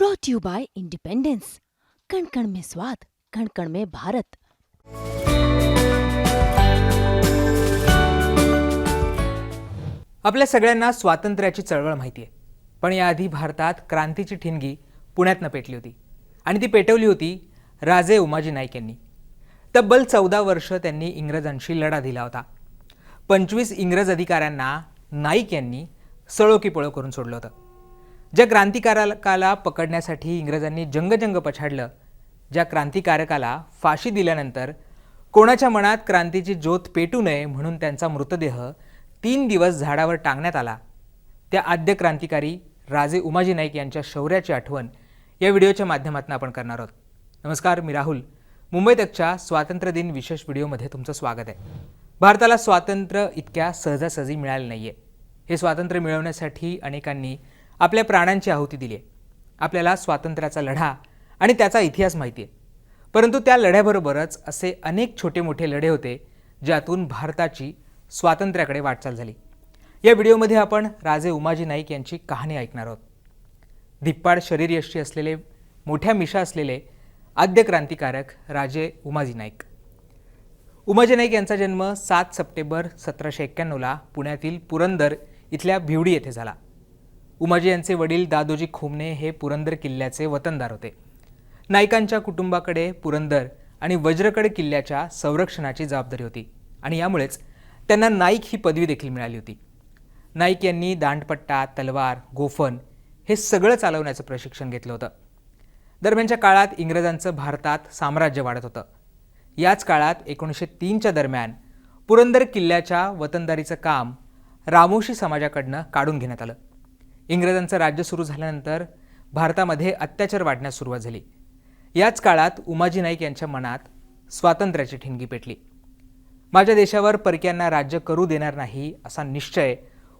Brought you by independence कण कण में स्वाद कण कण में भारत आपल्या सगळ्यांना स्वातंत्र्याची चळवळ माहिती आहे पण याआधी भारतात क्रांतीची ठिणगी पुण्यातनं पेटली होती. आणि ती पेटवली होती राजे उमाजी नाईक यांनी. तब्बल चौदा वर्ष त्यांनी इंग्रजांशी लढा दिला होता. पंचवीस इंग्रज अधिकाऱ्यांना नाईक यांनी सळो पळो करून सोडलं होतं. ज्या क्रांतिकारकाला पकडण्यासाठी इंग्रजांनी जंगजंग पछाडलं ज्या क्रांतिकारकाला फाशी दिल्यानंतर कोणाच्या मनात क्रांतीची ज्योत पेटू नये म्हणून त्यांचा मृतदेह तीन दिवस झाडावर टांगण्यात आला त्या आद्य क्रांतिकारी राजे उमाजी नाईक यांच्या शौर्याची आठवण या व्हिडिओच्या माध्यमातून आपण करणार आहोत. नमस्कार मी राहुल. मुंबई तकच्या स्वातंत्र्य दिन विशेष व्हिडिओमध्ये तुमचं स्वागत आहे. भारताला स्वातंत्र्य इतक्या सहजासहजी मिळालं नाही आहे हे स्वातंत्र्य मिळवण्यासाठी अनेकांनी आपल्या प्राणांची आहुती दिली आहे. आपल्याला स्वातंत्र्याचा लढा आणि त्याचा इतिहास माहिती आहे. परंतु त्या लढ्याबरोबरच असे अनेक छोटे मोठे लढे होते ज्यातून भारताची स्वातंत्र्याकडे वाटचाल झाली. या व्हिडिओमध्ये आपण राजे उमाजी नाईक यांची कहाणी ऐकणार आहोत. धिप्पाड शरीरयष्टी असलेले मोठ्या मिशा असलेले आद्य क्रांतिकारक राजे उमाजी नाईक. उमाजी नाईक यांचा जन्म सात सप्टेंबर सतराशे एक्क्याण्णवला पुण्यातील पुरंदर इथल्या भिवडी येथे झाला. उमाजी यांचे वडील दादोजी खोमणे हे पुरंदर किल्ल्याचे वतनदार होते. नाईकांच्या कुटुंबाकडे पुरंदर आणि वज्रकड किल्ल्याच्या संरक्षणाची जबाबदारी होती आणि यामुळेच त्यांना नाईक ही पदवी देखील मिळाली होती. नाईक यांनी दांडपट्टा तलवार गोफन हे सगळं चालवण्याचं प्रशिक्षण घेतलं होतं. दरम्यानच्या काळात इंग्रजांचं भारतात साम्राज्य वाढत होतं. याच काळात एकोणीसशे तीनच्या दरम्यान पुरंदर किल्ल्याच्या वतनदारीचं काम रामोशी समाजाकडनं काढून घेण्यात आलं. इंग्रजांचं राज्य सुरू झाल्यानंतर भारतामध्ये अत्याचार वाढण्यास सुरुवात झाली. याच काळात उमाजी नाईक यांच्या मनात स्वातंत्र्याची ठिणगी पेटली. माझ्या देशावर परक्यांना राज्य करू देणार नाही असा निश्चय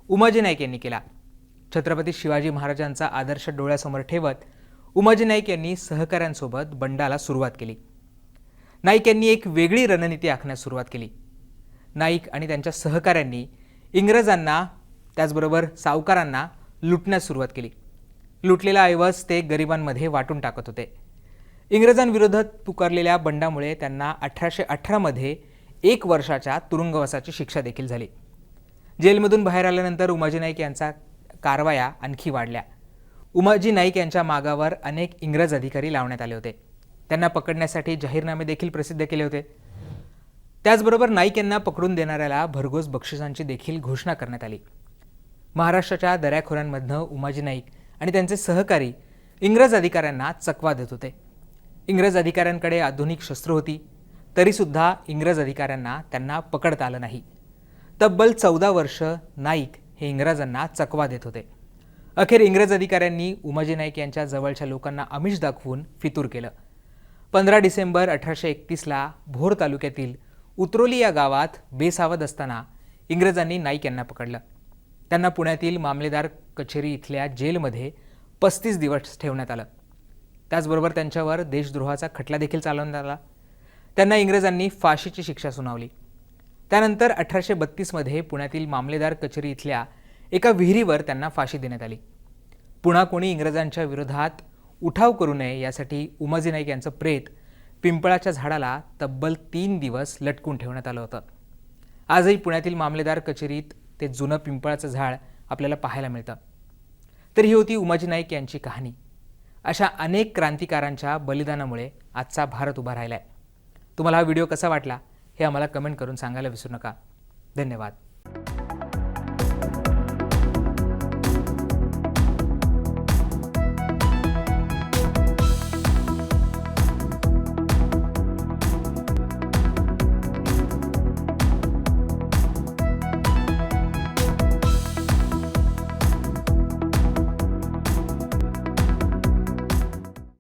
उमाजी नाईक यांनी केला. छत्रपती शिवाजी महाराजांचा आदर्श डोळ्यासमोर ठेवत उमाजी नाईक यांनी सहकाऱ्यांसोबत बंडाला सुरुवात केली. नाईक यांनी एक वेगळी रणनीती आखण्यास सुरुवात केली. नाईक आणि त्यांच्या सहकाऱ्यांनी इंग्रजांना त्याचबरोबर सावकारांना लुटण्यास सुरुवात केली. लुटलेला ऐवज ते गरिबांमध्ये वाटून टाकत होते. इंग्रजांविरोधात पुकारलेल्या बंडामुळे त्यांना अठराशे अठरामध्ये एक वर्षाच्या तुरुंगवासाची शिक्षा देखील झाली. जेलमधून बाहेर आल्यानंतर उमाजी नाईक यांचा कारवाया आणखी वाढल्या. उमाजी नाईक यांच्या मागावर अनेक इंग्रज अधिकारी लावण्यात आले होते. त्यांना पकडण्यासाठी जाहीरनामे देखील प्रसिद्ध केले होते. त्याचबरोबर नाईक यांना पकडून देणाऱ्याला भरघोस बक्षिसांची देखील घोषणा करण्यात आली. महाराष्ट्राच्या दऱ्याखोऱ्यांमधनं उमाजी नाईक आणि त्यांचे सहकारी इंग्रज अधिकाऱ्यांना चकवा देत होते. इंग्रज अधिकाऱ्यांकडे आधुनिक शस्त्र होती तरीसुद्धा इंग्रज अधिकाऱ्यांना त्यांना पकडता आलं नाही. तब्बल चौदा वर्ष नाईक हे इंग्रजांना चकवा देत होते. अखेर इंग्रज अधिकाऱ्यांनी उमाजी नाईक यांच्या जवळच्या लोकांना आमिष दाखवून फितूर केलं. पंधरा डिसेंबर अठराशे एकतीसला भोर तालुक्यातील उतरोली या गावात बेसावध असताना इंग्रजांनी नाईक यांना पकडलं. त्यांना पुण्यातील मामलेदार कचेरी इथल्या जेलमध्ये पस्तीस दिवस ठेवण्यात आलं. त्याचबरोबर त्यांच्यावर देशद्रोहाचा खटला देखील चालवण्यात आला. त्यांना इंग्रजांनी फाशीची शिक्षा सुनावली. त्यानंतर अठराशे बत्तीसमध्ये पुण्यातील मामलेदार कचेरी इथल्या एका विहिरीवर त्यांना फाशी देण्यात आली. पुन्हा कोणी इंग्रजांच्या विरोधात उठाव करू नये यासाठी उमाजी नाईक यांचं प्रेत पिंपळाच्या झाडाला तब्बल तीन दिवस लटकून ठेवण्यात आलं होतं. आजही पुण्यातील मामलेदार कचेरीत ते जुनं पिंपळाचं झाड आपल्याला पाहायला मिळतं. तर ही होती उमाजी नाईक यांची कहाणी. अशा अनेक क्रांतिकारांच्या बलिदानामुळे आजचा भारत उभा राहिला आहे तुम्हाला हा व्हिडिओ कसा वाटला हे आम्हाला कमेंट करून सांगायला विसरू नका. धन्यवाद.